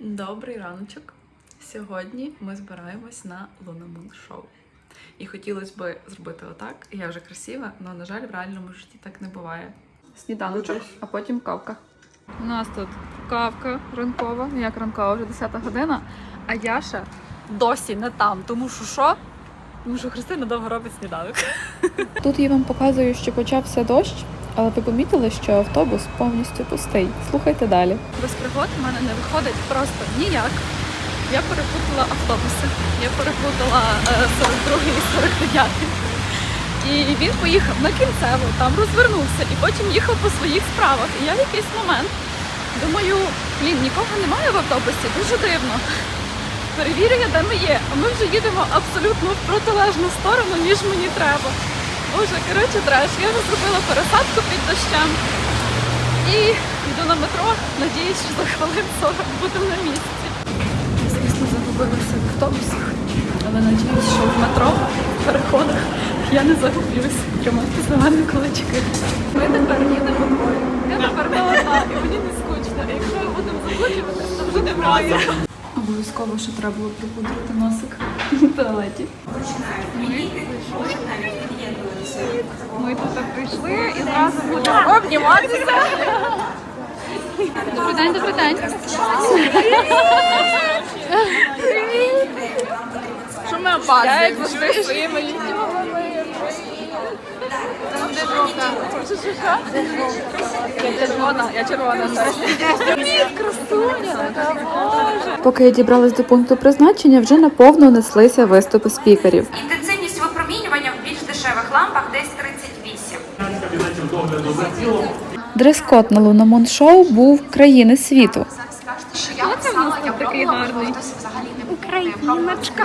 Добрий раночок. Сьогодні ми збираємось на Лунамун шоу. І хотілося б зробити отак. Я вже красива, але, на жаль, в реальному житті так не буває. Сніданочок, а потім кавка. У нас тут кавка ранкова, ну як ранкова, вже 10 година, а Яша досі не там, тому що що? Тому що Христина довго робить сніданок. Тут я вам показую, що почався дощ, але ви помітили, що автобус повністю пустий. Слухайте далі. Без пригод в мене не виходить просто ніяк. Я перепутала автобуси. Я перепутала е, 42 і 49. І він поїхав на кінцеву, там розвернувся і потім їхав по своїх справах. І я в якийсь момент думаю, блін, нікого немає в автобусі, дуже дивно. Перевірю я, де ми є. А ми вже їдемо абсолютно в протилежну сторону, ніж мені треба. Боже, коротше, треш. Я вже зробила пересадку під дощем. І йду на метро, надіюсь, що за хвилин 40 буду на місці. Звісно, загубилася в автобусах, але надіюсь, що в метро, в переходах я не загублюсь. Тримайте за мене кулачки. Ми тепер їдемо двоє. Я тепер не і мені не скучно. І якщо ми будемо заблудюватись, то вже немає. Обов'язково, що треба було припудрити носик в туалеті. Ми тут прийшли і зразу будемо обніматися. Добрий день, добрий день. Що ми опаздуємо? Я як завжди своїми літніми. Я червона, я червона. Поки я дібралась до пункту призначення, вже наповно неслися виступи спікерів. Інтенсивність випромінювання в більш дешевих лампах десь 38. Дрес-код на Лунамон шоу був країни світу. Зараз скажете, що я писала, я такий пробувала, гарний? хтось взагалі не Україночка.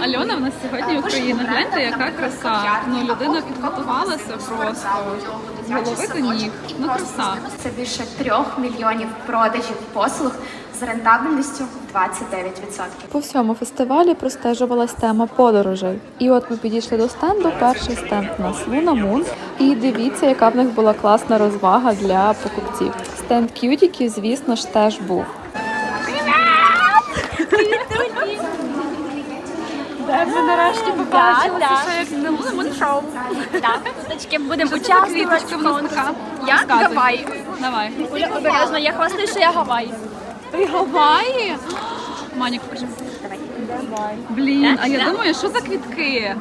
Альона в нас сьогодні Україна. Гляньте, яка краса. Ну людина підготувалася просто з голови до ніг. Ну краса. Це більше трьох мільйонів продажів послуг з рентабельністю 29%. По всьому фестивалі простежувалась тема подорожей. І от ми підійшли до стенду. Перший стенд у нас Луна Мун. І дивіться, яка в них була класна розвага для покупців. Стенд к'ютіків, звісно ж, теж був. Ми нарешті побачилися, що як не будемо шоу. Так, будемо квіточка в нас така? Я. Гаваї. Давай. Оля, обережно, я хвастаю, що я Гаваї. Ти Гаваї? Манік, покажи. Блін, а я думаю, що за квітки?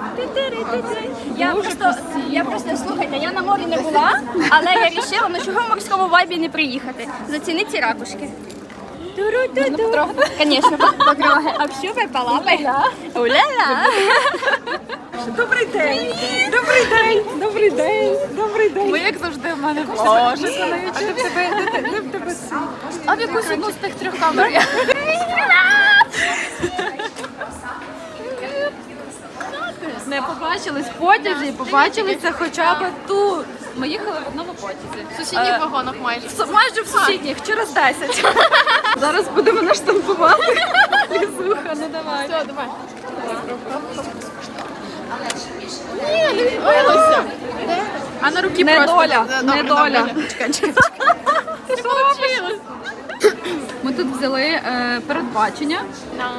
Я просто, я просто, слухайте, я на морі не була, але я вирішила, ну чого в морському вайбі не приїхати. Зацініть ці ракушки. Звісно, покроги. А що ви палапи? Уля-ла. Добрий день! Добрий день! Добрий день! Добрий день! Ми як завжди в мене Боже, на ютубі. Де в тебе, де, де в тебе ці? А в якусь одну з тих трьох камер я. Не побачились в потязі, побачилися хоча б тут. Ми їхали в одному потязі. В сусідніх вагонах майже. майже в сусідніх, через 10. Зараз будемо наштампувати. Лізуха, ну давай. Все, давай. А на руки не просто. доля, не доля. Чекай, чекай. Ми тут взяли е, передбачення,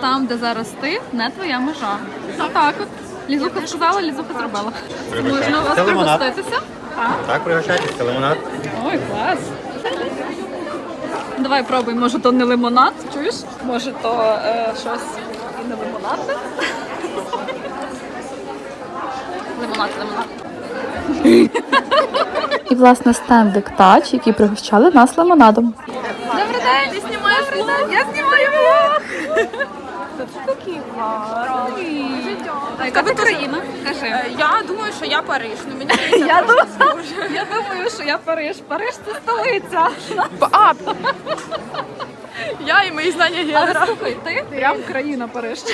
там, де зараз ти, не твоя межа. Так от. Лізуха сказала, Лізуха зробила. Можна у вас Це лимонад. пригоститися? Так, пригощайтесь, це лимонад. Ой, клас. Давай пробуй, може то не лимонад, чуєш? Може то е, щось і не лимонадне? Лимонад, лимонад. І власне стендик тач, які пригощали нас лимонадом. Добрий день, ти знімаєш влог? Я знімаю влог. Це такий гарний. Яка ти країна? Кажи. Я думаю, що я Париж. Ну мені Я думаю, я думаю, що я Париж. Париж це столиця. а, я і мої знання Але географії. слухай, ти прям країна Париж.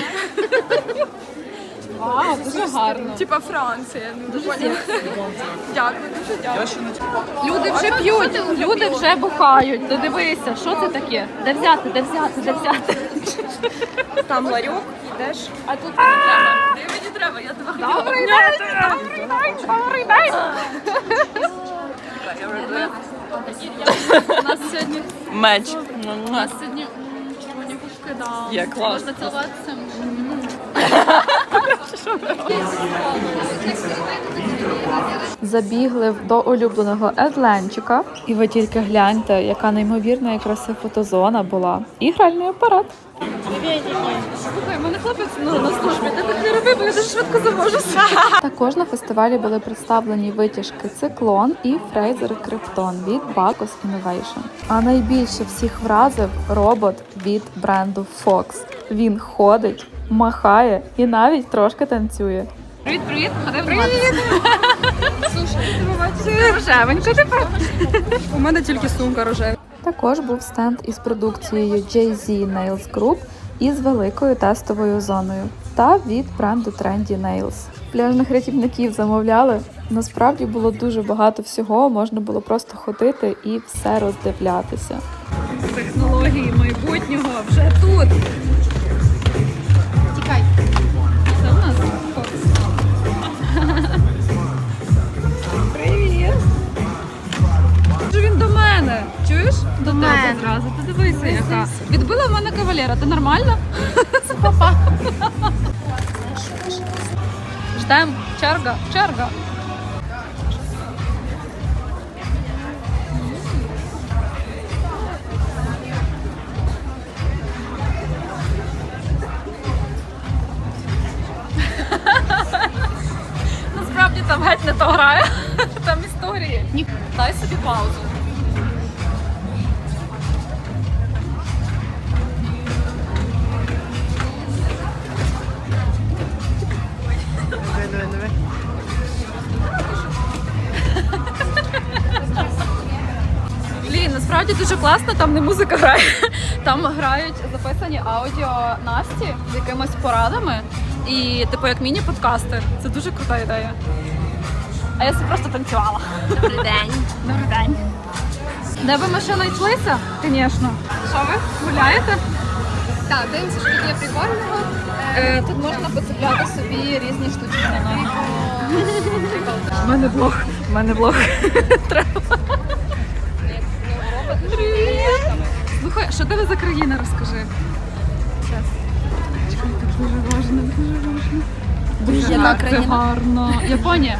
Вау, дуже гарно. Типа Франція. Ну, Дякую, дуже дякую. Люди вже п'ють, люди вже бухають. Ти дивися, що це таке? Де взяти, де взяти, де взяти? Там ларьок, йдеш. А тут не треба. Треба, я тебе хотіла обняти. Добрий день, добрий день. У нас сьогодні Меч. у нас сьогодні да. Є, клас. Можна цілуватися. Забігли до улюбленого Едленчика, і ви тільки гляньте, яка неймовірна і красива фотозона була. І гральний апарат. Слухай, мене хлопець ну, на службі, ти так не роби, бо я дуже швидко завожуся. Також на фестивалі були представлені витяжки Циклон і Фрейзер Криптон від Bacchus Innovation. А найбільше всіх вразив робот від бренду Fox. Він ходить, махає і навіть трошки танцює. Привіт, привіт, ходи Привіт! Слушай, ти рожевенька тепер. У мене тільки сумка рожева. Також був стенд із продукцією Jay-Z Nails Group із великою тестовою зоною та від бренду Trendy Nails. Пляжних рятівників замовляли. Насправді було дуже багато всього, можна було просто ходити і все роздивлятися. Технології майбутнього вже тут. Ти дивися, яка. Відбила в мене кавалера. Ти нормально? Ждем. Черга. Черга. Насправді там геть не то грає. Там історії. Дай собі паузу. Насправді дуже класно, там не музика грає. Там грають записані аудіо Насті з якимись порадами. І типу як міні-подкасти. Це дуже крута ідея. А я собі просто танцювала. Добрий день. Добрий день. Де ви ми ще знайшлися? Звісно. Що ви? Гуляєте? Так, дивимося, що тут є прикольного. Е, тут можна поцепляти собі різні штучки на ноги. У мене блог. У мене блог. Треба. Слухай, що тебе за країна, розкажи. Чекай, так дуже важно, дуже важно. Дуже Яка країна? гарно. Японія.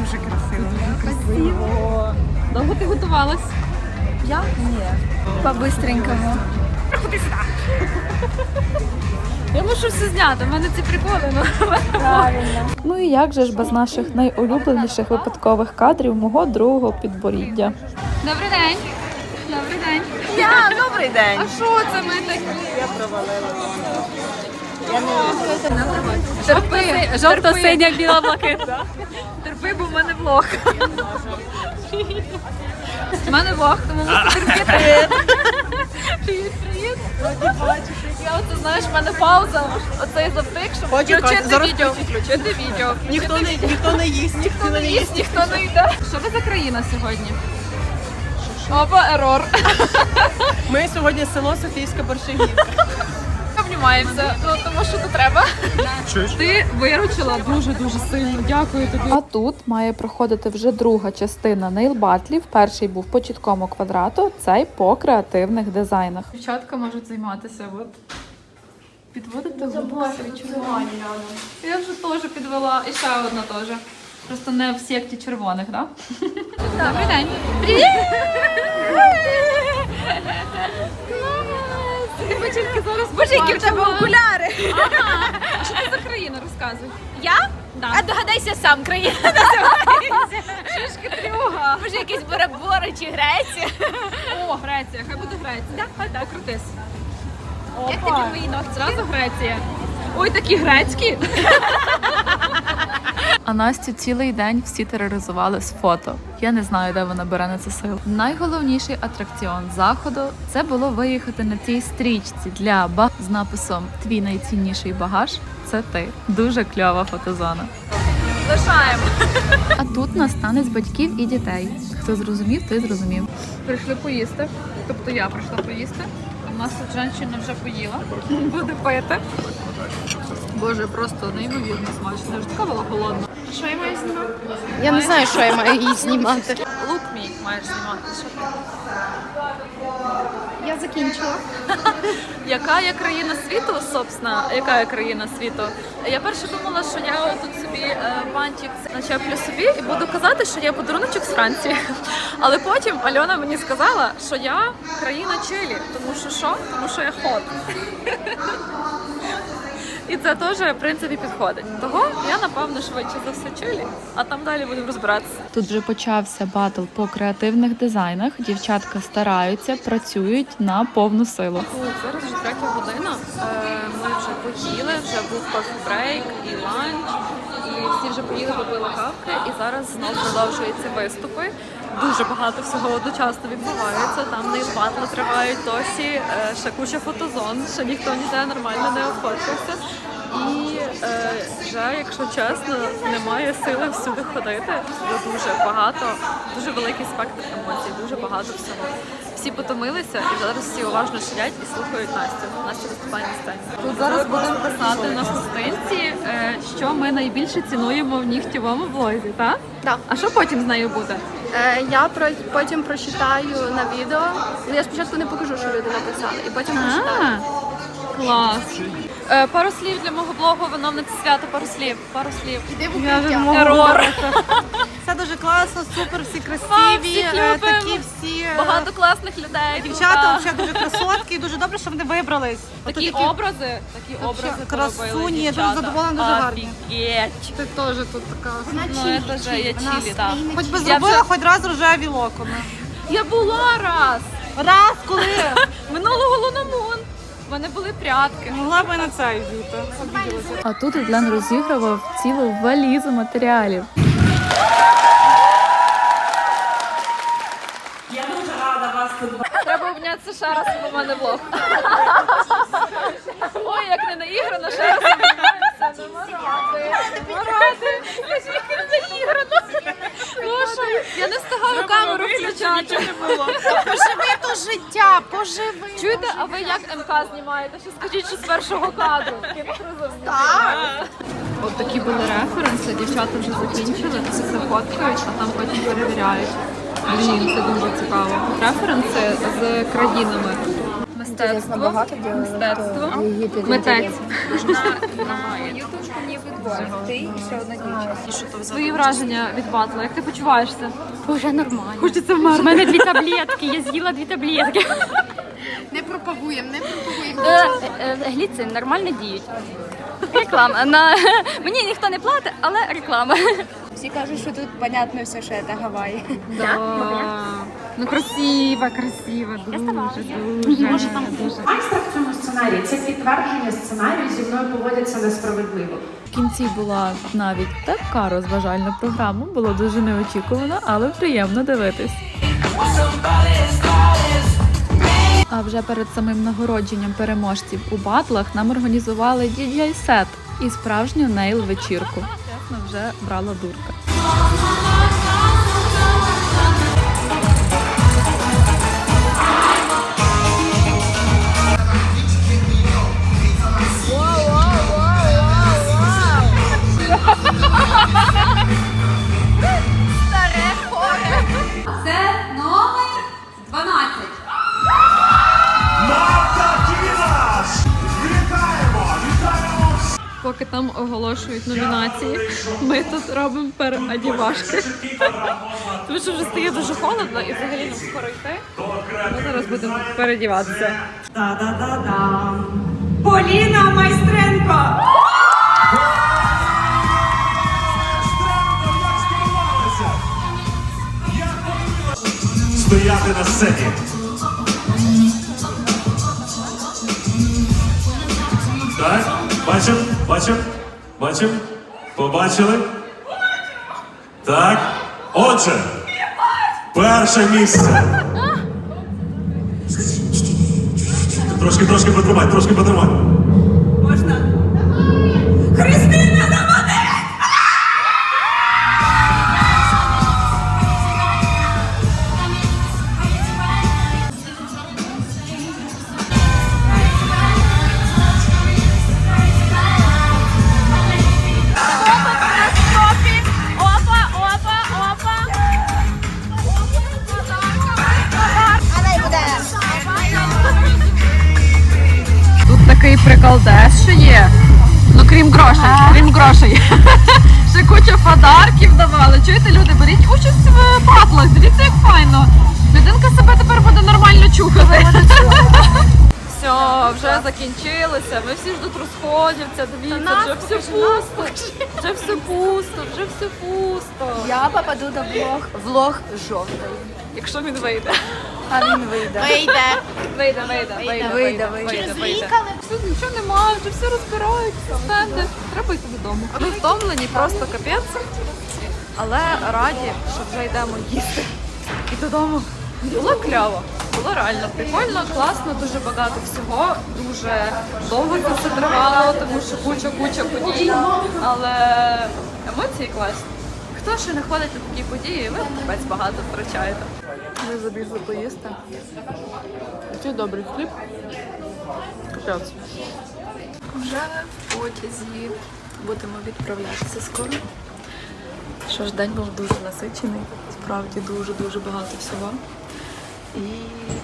Дуже красиво. Дуже красиво. Довго ти готувалась? Я? Ні. По-бистренькому. Приходи сюди. Я мушу все зняти, в мене ці приколи. Ну. Правильно. Ну і як же ж без наших найулюбленіших випадкових кадрів мого другого підборіддя. Добрий день. Добрий день. Я добрий день. А що це ми такі? Я провалила. Терпи, жовто-синя, біла блакитна. Терпи, бо в мене влог. У мене влог, тому мусите терпіти. Привіт, привіт. Я оце, знаєш, в мене пауза. Оцей завтик, щоб включити відео. Включити відео. Ніхто не їсть, Ніхто не їсть, ніхто не йде. Що ви за країна сьогодні? Опа, ерор. Ми сьогодні село Софійська Борщагівка. Обнімаємося, ну, тому що то треба. Ти виручила дуже-дуже сильно. Дякую тобі. А тут має проходити вже друга частина нейл-батлів. Перший був по чіткому квадрату, цей по креативних дизайнах. Дівчатка можуть займатися. От. Підводити губки. Я вже теж підвела. І ще одна теж. Просто не в секті червоних, так? Да? Добрий день. Привіт! Ти зараз Боже, які в тебе окуляри. Ага. А що це за країна? Розказуй. Я? Да. А догадайся сам, країна називається. Шишки трюга. Може, якісь Бора чи Греція. О, Греція, хай буде Греція. Так, так, крутись. Як тобі мої ногті? Зразу Греція. Ой, такі грецькі. А Настю цілий день всі тероризували з фото. Я не знаю, де вона бере на це сил. Найголовніший атракціон заходу це було виїхати на цій стрічці для баг з написом Твій найцінніший багаж це ти. Дуже кльова фотозона. Лишаємо. А тут нас танець батьків і дітей. Хто зрозумів, той зрозумів. Прийшли поїсти. Тобто я прийшла поїсти. У нас тут жінка вже поїла. Буде пити. Боже, просто неймовірно смачно. Я ж така була голодна. Що я маю знімати? Я не знаю, що я маю її знімати. Лук мій маєш знімати. Що? Я закінчила. Яка є країна світу, собственно, яка є країна світу? Я перше думала, що я тут собі е, бантик начеплю собі і буду казати, що я подаруночок з Франції. Але потім Альона мені сказала, що я країна Чилі, тому що що? Тому що я ход. І це теж в принципі підходить. Того я напевно швидше за все Чилі, а там далі будемо розбиратися. Тут вже почався батл по креативних дизайнах. Дівчатка стараються, працюють на повну силу. Зараз вже третя година. Е, Ми вже поїли, вже був кофі-брейк і ланч, і всі вже поїли, попили кавки. І зараз знов продовжуються виступи. Дуже багато всього одночасно відбувається. Там нейл батли тривають досі, е, ще куча фотозон, ще ніхто ніде нормально не офоткався. І е, вже, якщо чесно, немає сили всюди ходити. Бо дуже багато, дуже великий спектр емоцій, дуже багато всього. Всі потомилися і зараз всі уважно сидять і слухають Настю. Настя виступає на сцені. Тут зараз будемо писати на хустинці, е, що ми найбільше цінуємо в нігтєвому блозі, так? Так. А що потім з нею буде? Е, я про, потім прочитаю на відео. Ну, я спочатку не покажу, що люди написали, і потім прочитаю. Клас. Е, пару слів для мого блогу, виновниці свята, пару слів. Пару слів. Іди в укриття. Все дуже класно, супер, всі Вам красиві, всіх е, любимо. такі всі е, Багато класних людей. дівчата взагалі дуже красотки, і дуже добре, що вони вибрались. Ото Такі образи, такі образи красуні, поробили я дуже дівчата. задоволена, дуже гарні. Офігеть. Ти теж тут така. Вона Ну, же є вона чилі, так. Хоч би зробила вже- хоч раз рожеві локони. Я була раз. Раз, коли Минулого луномун. Мене були прятки. могла би на це йдути. А тут Едлен розігрував цілу валізу матеріалів. Я дуже рада вас тут. Треба обнятися ще раз, бо в мене влог. Ой, як не наіграно, ще раз обнімаємося. Нема ради. Я як не наіграно. Боже, я не встигаю камеру включати. Поживи. Чуєте, а ви як МК знімаєте? Що скажіть, що з першого кадру? От такі були референси, дівчата вже закінчили, це все фоткають, а там потім перевіряють. Блін, це дуже цікаво. Референси з країнами. Мистецтво, мистецтво, митець. Свої враження від батла, як ти почуваєшся? Уже нормально. Хочеться У мене дві таблетки, я з'їла дві таблетки. Не пропагуємо, не пропагуємо. Е, е, Гліцин нормально діють. Реклама. На... Мені ніхто не платить, але реклама. Всі кажуть, що тут понятно все, що це Гаваї. Да. Ну красиво, красиво, дуже, дуже. Може там дуже. Майстер в цьому сценарії це підтвердження сценарію зі мною поводяться несправедливо. В кінці була навіть така розважальна програма. Було дуже неочікувано, але приємно дивитись. А вже перед самим нагородженням переможців у батлах нам організували dj сет і справжню нейл вечірку. Чесно, вже брала дурка. Поки там оголошують номінації, ми тут робимо переодівашки. Тому що вже стає дуже холодно і взагалі нам скоро йти. Ми зараз будемо передіватися. Поліна Майстренко! стояти на сцені. Бачимо, бачимо, бачимо, побачили. Так. Отже, перше місце. Трошки, трошки потримай, трошки потримай. Крім грошей, крім грошей. Ще куча подарків давали. Чуєте, люди, беріть участь в батлах. Дивіться, як файно. Людинка себе тепер буде нормально чухати. Все, вже закінчилося. Ми всі ж тут розходяться. Дивіться, вже все пусто. Вже все пусто, вже все пусто. Я попаду до влог, влог жовтий. Якщо він вийде. А він вийде. Вийде. Вийде, вийде, вийде, вийде, вийде. Тут нічого немає, вже все розбирають, стенди. Треба йти додому. Ми втомлені, просто капець. Але раді, що вже йдемо їсти. І додому. Було кльово. Було реально прикольно, класно, дуже багато всього. Дуже довго це все тривало, тому що куча-куча подій. Але емоції класні. Хто ще не ходить на такі події, ви капець багато втрачаєте. Ми забігли поїсти. Який добрий хліб. Капець. Вже в потязі будемо відправлятися скоро. Що ж, день був дуже насичений, справді дуже-дуже багато всього. І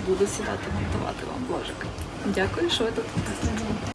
буду сідати монтувати вам бложик. Дякую, що ви тут.